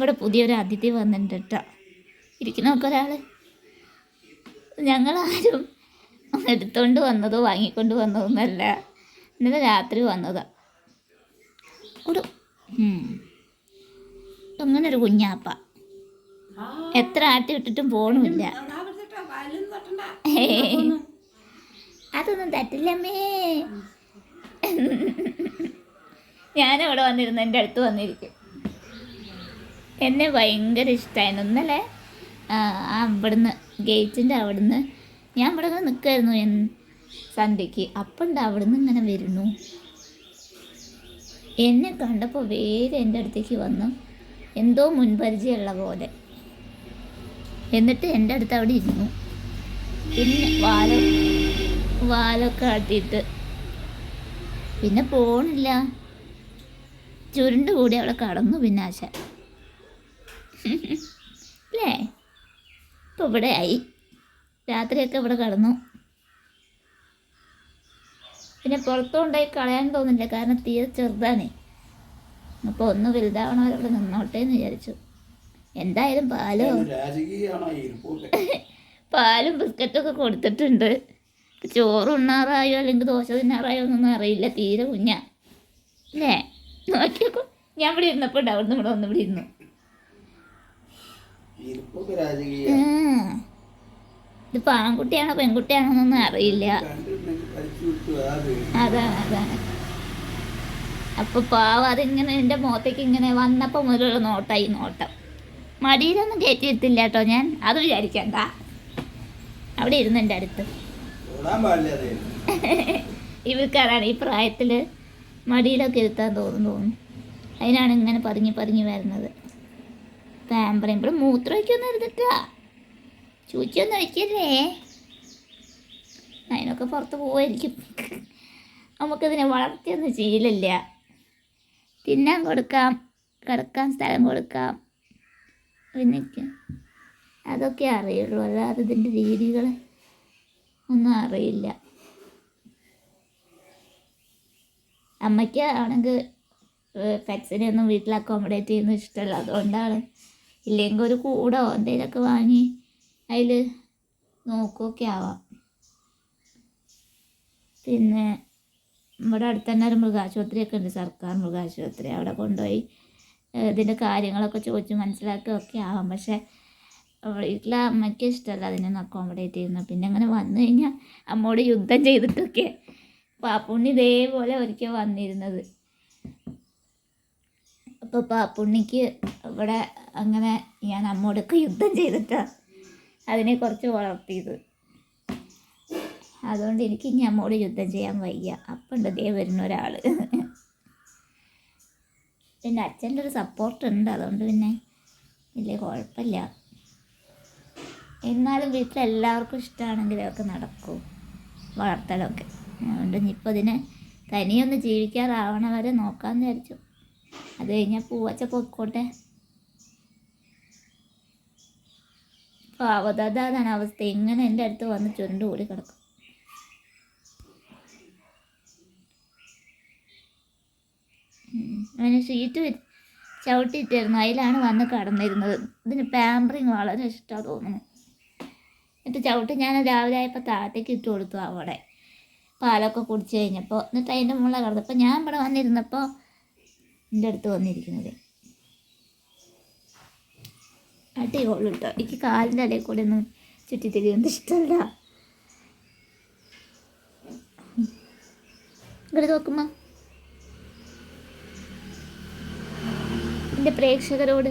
ഇവിടെ പുതിയൊരു അതിഥി വന്നിട്ടുണ്ട് കേട്ടോ ഇരിക്കുന്നൊക്കെ ഒരാൾ ഞങ്ങളാരും എടുത്തോണ്ട് വന്നതോ വാങ്ങിക്കൊണ്ട് വന്നതൊന്നല്ല ഇന്നലെ രാത്രി വന്നതാ. ഒരു. അങ്ങനെ ഒരു കുഞ്ഞാപ്പ. എത്ര ആട്ടി ഇട്ടിട്ടും പോണില്ല അതൊന്നും തട്ടില്ലമ്മേ ഞാനവിടെ വന്നിരുന്നു എന്റെ അടുത്ത് വന്നിരിക്കും. എന്നെ ഭയങ്കര ഇഷ്ടമായിരുന്നു ഇന്നലെ അവിടുന്ന് ഗേറ്റിന്റെ അവിടുന്ന് ഞാൻ ഇവിടെ ഇങ്ങനെ നിൽക്കായിരുന്നു എൻ സന്ധ്യയ്ക്ക് അപ്പുണ്ട് അവിടുന്ന് ഇങ്ങനെ വരുന്നു? എന്നെ കണ്ടപ്പോൾ വേഗം എന്റെ അടുത്തേക്ക് വന്നു. എന്തോ മുൻപരിചയമുള്ള പോലെ. എന്നിട്ട് എന്റെ അടുത്ത് അവിടെ ഇരുന്നു. പിന്നെ വാല വാലൊക്കെ ആട്ടിയിട്ട്. പിന്നെ പോണില്ല. ചുരുണ്ട് കൂടി അവിടെ കടന്നു പിന്നെ ആശ അല്ലേ ഇപ്പൊ ഇവിടെ ആയി രാത്രിയൊക്കെ ഇവിടെ കടന്നു. പിന്നെ പുറത്തുകൊണ്ടായി കളയാൻ തോന്നില്ല കാരണം തീരെ ചെറുതാണേ. അപ്പോൾ ഒന്ന് വലുതാവണ അവിടെ നിന്നോട്ടെ എന്ന് വിചാരിച്ചു. എന്തായാലും പാലോ? പാലും ബിസ്ക്കറ്റും ഒക്കെ കൊടുത്തിട്ടുണ്ട് ചോറ് ഉണ്ണാറായോ അല്ലെങ്കിൽ ദോശ തിന്നാറായോ എന്നൊന്നും അറിയില്ല. തീരെ കുഞ്ഞ. അല്ലേ നോക്കിയപ്പോ ഞാൻ ഇവിടെ ഇരുന്നപ്പോൾ ഉണ്ട് അവിടുന്ന് ഇവിടെ ഒന്നും ഇവിടെ ഇരുന്നു. ഇതിപ്പോൾ ആൺകുട്ടിയാണോ പെൺകുട്ടിയാണോ എന്നൊന്നും അറിയില്ല. അതാണ്. അതാണ് അപ്പൊ പാവ അതിങ്ങനെ എന്റെ മുഖത്തേക്ക് ഇങ്ങനെ വന്നപ്പോൾ മുതലുള്ള നോട്ടായി നോട്ടം. മടിയിലൊന്നും കയറ്റിയിരുത്തില്ല കേട്ടോ ഞാൻ അത് വിചാരിക്കണ്ട. അവിടെ ഇരുന്ന് എന്റെ അടുത്ത്. ഇവർക്കാരാണ് ഈ പ്രായത്തിൽ മടിയിലൊക്കെ ഇരുത്താൻ തോന്നുന്നു തോന്നുന്നു. അതിനാണ് ഇങ്ങനെ പതുങ്ങി പതുങ്ങി വരുന്നത്. പാമ്പറയും ഇവിടെ മൂത്രം ഒഴിക്കൊന്നും ഇരുന്നിട്ടാ ചൂച്ചൊന്നും ഒഴിക്കല്ലേ അതിനൊക്കെ പുറത്ത് പോവായിരിക്കും. നമുക്കതിനെ വളർത്തിയൊന്നും ചെയ്യില്ല തിന്നാൻ കൊടുക്കാം കിടക്കാൻ സ്ഥലം കൊടുക്കാം. പിന്നെ അതൊക്കെ അറിയുള്ളൂ. അല്ലാതെ ഇതിന്റെ രീതികൾ ഒന്നും അറിയില്ല. അമ്മയ്ക്ക് ആണെങ്കിൽ പെറ്റ്സിനെ ഒന്നും വീട്ടിൽ അക്കോമഡേറ്റ് ചെയ്യുന്നത് ഇഷ്ടമല്ല. അതുകൊണ്ടാണ് ഇല്ലെങ്കിൽ ഒരു കൂടോ എന്തെങ്കിലുമൊക്കെ വാങ്ങി അതിൽ നോക്കുകയൊക്കെ ആവാം. പിന്നെ ഇവിടെ അടുത്ത് തന്നെ ഒരു മൃഗാശുപത്രിയൊക്കെ ഉണ്ട്. സർക്കാർ മൃഗാശുപത്രി. അവിടെ കൊണ്ടുപോയി ഇതിന്റെ കാര്യങ്ങളൊക്കെ ചോദിച്ച് മനസ്സിലാക്കുകയൊക്കെ ആവാം. പക്ഷേ വീട്ടിലെ അമ്മയ്ക്ക് ഇഷ്ടമല്ല അതിനൊന്ന് അക്കോമഡേറ്റ് ചെയ്യുന്നത്. പിന്നെ അങ്ങനെ വന്നു കഴിഞ്ഞാൽ അമ്മോട് യുദ്ധം ചെയ്തിട്ടൊക്കെ പാപ്പുണ്ണി ഇതേപോലെ ഒരിക്കൽ വന്നിരുന്നത്. അപ്പോൾ പാപ്പുണ്ണിക്ക് ഇവിടെ അങ്ങനെ ഞാൻ അമ്മോടൊക്കെ യുദ്ധം ചെയ്തിട്ടാണ് അതിനെ കുറച്ച് വളർത്തിയത്. അതുകൊണ്ട് എനിക്ക് ഇനി അമ്മോട് യുദ്ധം ചെയ്യാൻ വയ്യ. അപ്പം ഉണ്ട് ദേ വരുന്ന ഒരാൾ പിന്നെ അച്ഛന്റെ ഒരു സപ്പോർട്ട് ഉണ്ട്. അതുകൊണ്ട് പിന്നെ വലിയ കുഴപ്പമില്ല. എന്നാലും വീട്ടിലെല്ലാവർക്കും ഇഷ്ടമാണെങ്കിൽ അതൊക്കെ നടക്കും. വളർത്തലൊക്കെ. അതുകൊണ്ട് ഇനിയിപ്പോൾ ഇതിനെ തനിയൊന്ന് ജീവിക്കാറാവണവരെ നോക്കാമെന്ന് വിചാരിച്ചു. അത് കഴിഞ്ഞാൽ പൂവച്ച പൊക്കോട്ടെ. പാവതാണ് അവസ്ഥ. ഇങ്ങനെ എന്റെ അടുത്ത് വന്ന് ചുരുണ്ട് കൂടി കിടക്കും. അവന് ഷീറ്റ് ചവിട്ടിയിട്ടായിരുന്നു അതിലാണ് വന്ന് കടന്നിരുന്നത്. ഇതിന് പാമ്പറിങ് വളരെ ഇഷ്ടമാണ് തോന്നുന്നു. എന്നിട്ട് ചവിട്ടി ഞാൻ രാവിലെ ആയപ്പോൾ താഴത്തേക്ക് ഇട്ട് കൊടുത്തു അവിടെ. പാലൊക്കെ കുടിച്ച് കഴിഞ്ഞപ്പോൾ എന്നിട്ട് അതിന്റെ മുകളിൽ കിടന്നപ്പോൾ ഞാൻ ഇവിടെ വന്നിരുന്നപ്പോൾ എന്റെ അടുത്ത് വന്നിരിക്കുന്നത്. അടിപൊളി കേട്ടോ എനിക്ക് കാലിന്റെ ഇടയിൽ കൂടെ ഒന്നും ചുറ്റിത്തിരിയുന്നത് ഇഷ്ടമല്ല ഇങ്ങോട്ട് നോക്കുമ്പോൾ എന്റെ പ്രേക്ഷകരോട്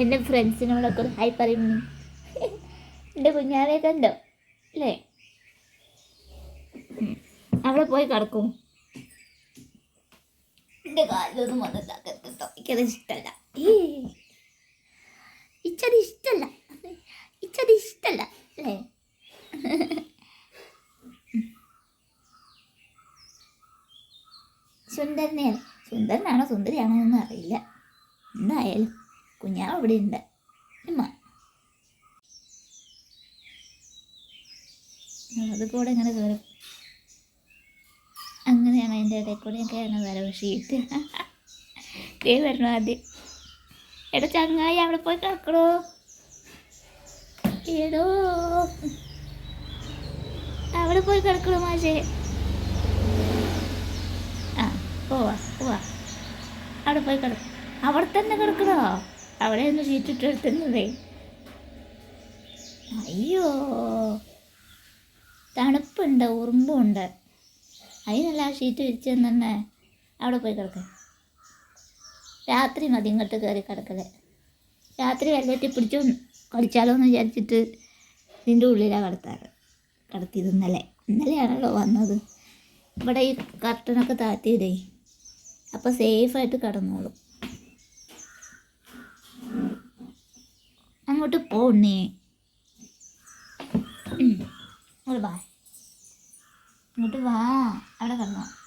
എന്റെ ഫ്രണ്ട്സിനോടൊക്കെ ഒരു ഹായ് പറയുന്നു എന്റെ കുഞ്ഞാവെ കണ്ടോ? അല്ലേ. അവിടെ പോയി കിടക്കും. എന്റെ കാലിലൊന്നും വന്നിട്ടാക്കരുത് എനിക്കത് ഇഷ്ടമല്ല ഏ ഇച്ചത് ഇഷ്ടമല്ല ഇച്ചത് ഇഷ്ടമല്ല അല്ലേ സുന്ദരനെയാണ്. സുന്ദരനാണോ സുന്ദരിയാണോ എന്നൊന്നും അറിയില്ല. എന്തായാലും കുഞ്ഞാവ് ഇവിടെ ഉണ്ട് ഉമ്മ അത് കൂടെ ഇങ്ങനെ കയറി അങ്ങനെയാണ് അതിന്റെ ഇടയിൽ കൂടെയൊക്കെയാണ് വരവ് ഷീറ്റ് കേ വരണം ആദ്യം. എടാ ചങ്ങായി അവിടെ പോയി കിടക്കണോ എടോ. അവിടെ പോയി കിടക്കണോ മാഷേ. പോവാ പോവാ. അവിടെ പോയി കിടക്കും. അവിടെ തന്നെ കിടക്കണോ? അവിടെ ഒന്ന് ചീറ്റിട്ടെടുത്തുന്നതേ അയ്യോ. തണുപ്പുണ്ട് ഉറുമ്പുണ്ട്. അതിനല്ല ആ ഷീറ്റ് വിരിച്ചു തന്നെ അവിടെ പോയി കിടക്കാം. രാത്രി മതി ഇങ്ങോട്ട് കയറി കിടക്കൽ. രാത്രി വെള്ളത്തി പിടിച്ചു കളിച്ചാലോ എന്ന് വിചാരിച്ചിട്ട് ഇതിന്റെ ഉള്ളിലാണ് കിടത്താറ്. കിടത്തിയത് ഇന്നലെ. ഇന്നലെയാണല്ലോ വന്നത്. ഇവിടെ ഈ കർട്ടനൊക്കെ താത്തിയിടേ അപ്പോൾ സേഫായിട്ട് കിടന്നോളും. അങ്ങോട്ട് പോണേ ഇങ്ങോട്ട് വാ. ഇങ്ങോട്ട് വാ. അവിടെ കിടന്നോ.